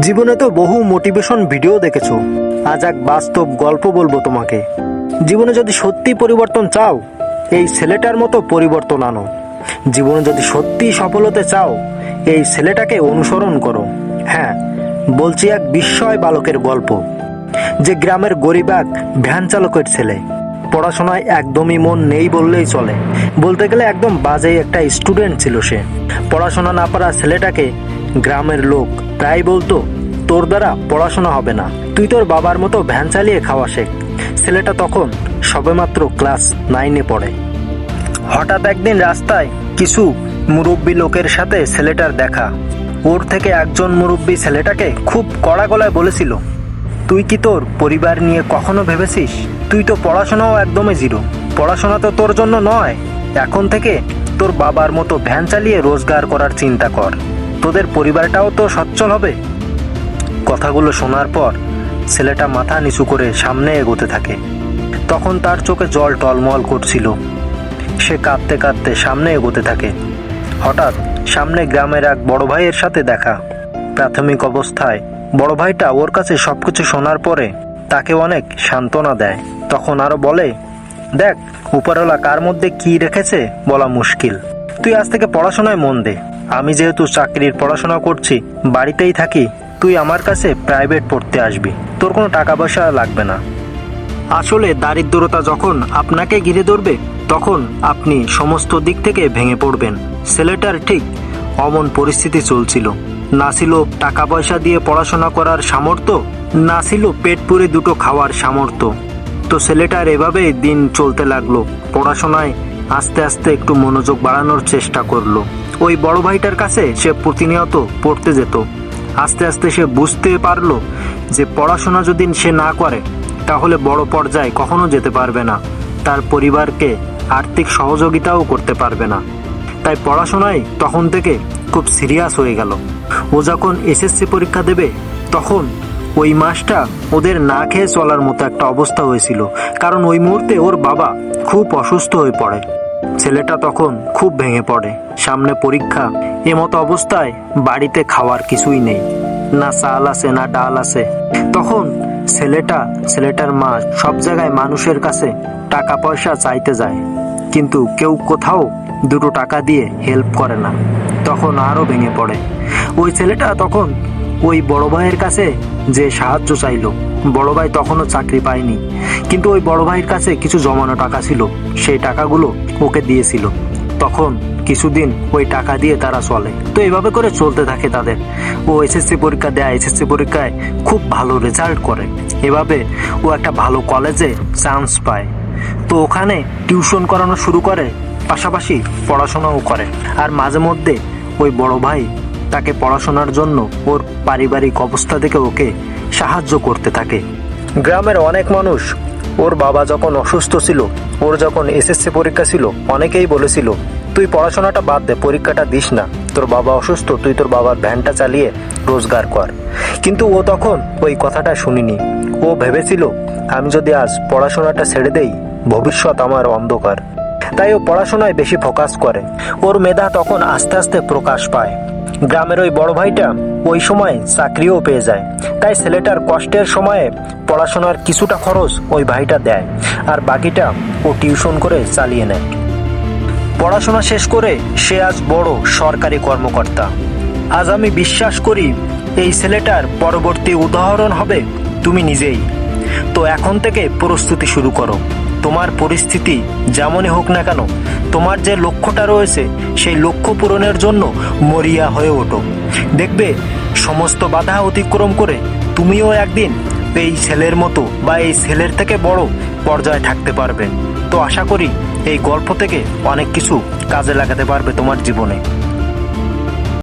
জীবনে তো বহু মোটিভেশন ভিডিও দেখেছ। আজ এক বাস্তব গল্প বলব তোমাকে। জীবনে যদি সত্যি পরিবর্তন চাও, এই ছেলেটার মতো পরিবর্তন আনো। জীবনে যদি সত্যি সফল হতে চাও, এই ছেলেটাকে অনুসরণ করো। হ্যাঁ বলছি এক বিস্ময় বালকের গল্প। যে গ্রামের গরিব এক ভ্যান চালকের ছেলে। পড়াশোনায় একদমই মন নেই বললেই চলে। বলতে গেলে একদম বাজে একটা স্টুডেন্ট ছিল সে। পড়াশোনা না পারা ছেলেটাকে গ্রামের লোক প্রায় বলতো, তোর দ্বারা পড়াশোনা হবে না। তুই তোর বাবার মতো ভ্যান চালিয়ে খাওয়া শেখ। ছেলেটা তখন সবেমাত্র ক্লাস নাইনে পড়ে। হঠাৎ একদিন রাস্তায় কিছু মুরব্বী লোকের সাথে ছেলেটার দেখা। ওর থেকে একজন মুরব্বী ছেলেটাকে খুব কড়া গলায় বলেছিল, তুই কি তোর পরিবার নিয়ে কখনো ভেবেছিস? তুই তো পড়াশোনাও একদমই জিরো। পড়াশোনা তো তোর জন্য নয়। এখন থেকে তোর বাবার মতো ভ্যান চালিয়ে রোজগার করার চিন্তা কর। তোদের পরিবারটাও তো সচ্ছল হবে। কথাগুলো শোনার পর ছেলেটা মাথা নিচু করে সামনে এগোতে থাকে। তখন তার চোখে জল টলমল করছিল। সে কাঁদতে কাঁদতে সামনে এগোতে থাকে। হঠাৎ সামনে গ্রামের এক বড় ভাইয়ের সাথে দেখা। প্রাথমিক অবস্থায় বড় ভাইটা ওর কাছে সবকিছু শোনার পরে তাকে অনেক সান্ত্বনা দেয়। তখন আরও বলে, দেখ, উপরওয়ালা কার মধ্যে কি রেখেছে বলা মুশকিল। তুই আজ থেকে পড়াশোনায় মন দে। আমি যেহেতু চাকরির পড়াশোনা করছি, বাড়িতেই থাকি, তুই আমার কাছে প্রাইভেট পড়তে আসবি। তোর কোনো টাকা পয়সা লাগবে না। আসলে দারিদ্রতা যখন আপনাকে ঘিরে ধরবে, তখন আপনি সমস্ত দিক থেকে ভেঙে পড়বেন। ছেলেটার ঠিক অমন পরিস্থিতি চলছিল। না ছিল টাকা পয়সা দিয়ে পড়াশোনা করার সামর্থ্য, না ছিল পেট পুরে দুটো খাওয়ার সামর্থ্য। তো ছেলেটার এভাবেই দিন চলতে লাগল। পড়াশোনায় আস্তে আস্তে একটু মনোযোগ বাড়ানোর চেষ্টা করল। ওই বড় ভাইটার কাছে সে প্রতিনিয়ত পড়তে যেত। আস্তে আস্তে সে বুঝতে পারল যে পড়াশোনা যদি সে না করে, তাহলে বড় পর্যায়ে কখনো যেতে পারবে না। তার পরিবারকে আর্থিক সহযোগিতাও করতে পারবে না। তাই পড়াশোনায় তখন থেকে খুব সিরিয়াস হয়ে গেল। ও যখন এসএসসি পরীক্ষা দেবে, তখন ওই মাসটা ওদের না খেয়ে চলার মতো একটা অবস্থা হয়েছিল। কারণ ওই মুহূর্তে ওর বাবা খুব অসুস্থ হয়ে পড়ে। ছেলেটা তখন খুব ভেঙে পড়ে। সামনে পরীক্ষা, এমতো অবস্থায় বাড়িতে খাওয়ার কিছুই নেই। না চাল আছে, না ডাল আছে। তখন ছেলেটা, ছেলেটার মা সব জায়গায় মানুষের কাছে টাকা পয়সা চাইতে যায়। কিন্তু কেউ কোথাও দুটো টাকা দিয়ে হেল্প করে না। তখন আরও ভেঙে পড়ে। ওই ছেলেটা তখন ওই বড় ভাইয়ের কাছে যে সাহায্য চাইলো। বড় ভাই তখনও চাকরি পায়নি। কিন্তু ওই বড় ভাইয়ের কাছে কিছু জমানো টাকা ছিল। সেই টাকাগুলো ওকে দিয়েছিল। তখন কিছুদিন ওই টাকা দিয়ে তারা চলে। তো এভাবে করে চলতে থাকে তাদের। ও এসএসসি পরীক্ষা দেয় এসএসসি পরীক্ষায় খুব ভালো রেজাল্ট করে। এভাবে ও একটা ভালো কলেজে চান্স পায়। তো ওখানে টিউশন করানো শুরু করে, পাশাপাশি পড়াশোনাও করে। আর মাঝে মধ্যে ওই বড় ভাই তাকে পড়াশোনার জন্য ওর পারিবারিক অবস্থা থেকে ওকে সাহায্য করতে থাকে। গ্রামের অনেক মানুষ ওর বাবা যখন অসুস্থ ছিল, ওর যখন এসএসসি পরীক্ষা ছিল, অনেকেই বলেছিল, তুই পড়াশোনাটা বাদ দে, পরীক্ষাটা দিস না। তোর বাবা অসুস্থ, তুই তোর বাবার ভ্যানটা চালিয়ে রোজগার কর। কিন্তু ও তখন ওই কথাটা শুনিনি। ও ভেবেছিল, আমি যদি আজ পড়াশোনাটা ছেড়ে দেই, ভবিষ্যৎ আমার অন্ধকার। তাই ও পড়াশোনায় বেশি ফোকাস করে। ওর মেধা তখন আস্তে আস্তে প্রকাশ পায়। গ্রামের ওই বড় ভাইটা ওই সময় চাকরিও পেয়ে যায়। তাই ছেলেটার কষ্টের সময়ে পড়াশোনার কিছুটা খরচ ওই ভাইটা দেয় আর বাকিটা ও টিউশন করে চালিয়ে নেয়। পড়াশোনা শেষ করে সে আজ বড় সরকারি কর্মকর্তা। আজ আমি বিশ্বাস করি এই ছেলেটার পরবর্তী উদাহরণ হবে তুমি নিজেই। তো এখন থেকে প্রস্তুতি শুরু করো। তোমার পরিস্থিতি যেমনই হোক না কেন, তোমার যে লক্ষ্যটা রয়েছে, সেই লক্ষ্য পূরণের জন্য মরিয়া হয়ে ওঠো। দেখবে, সমস্ত বাধা অতিক্রম করে তুমিও একদিন এই ছেলের মতো বা এই ছেলের থেকে বড় পর্যায়ে থাকতে পারবে। তো আশা করি এই গল্প থেকে অনেক কিছু কাজে লাগাতে পারবে তোমার জীবনে।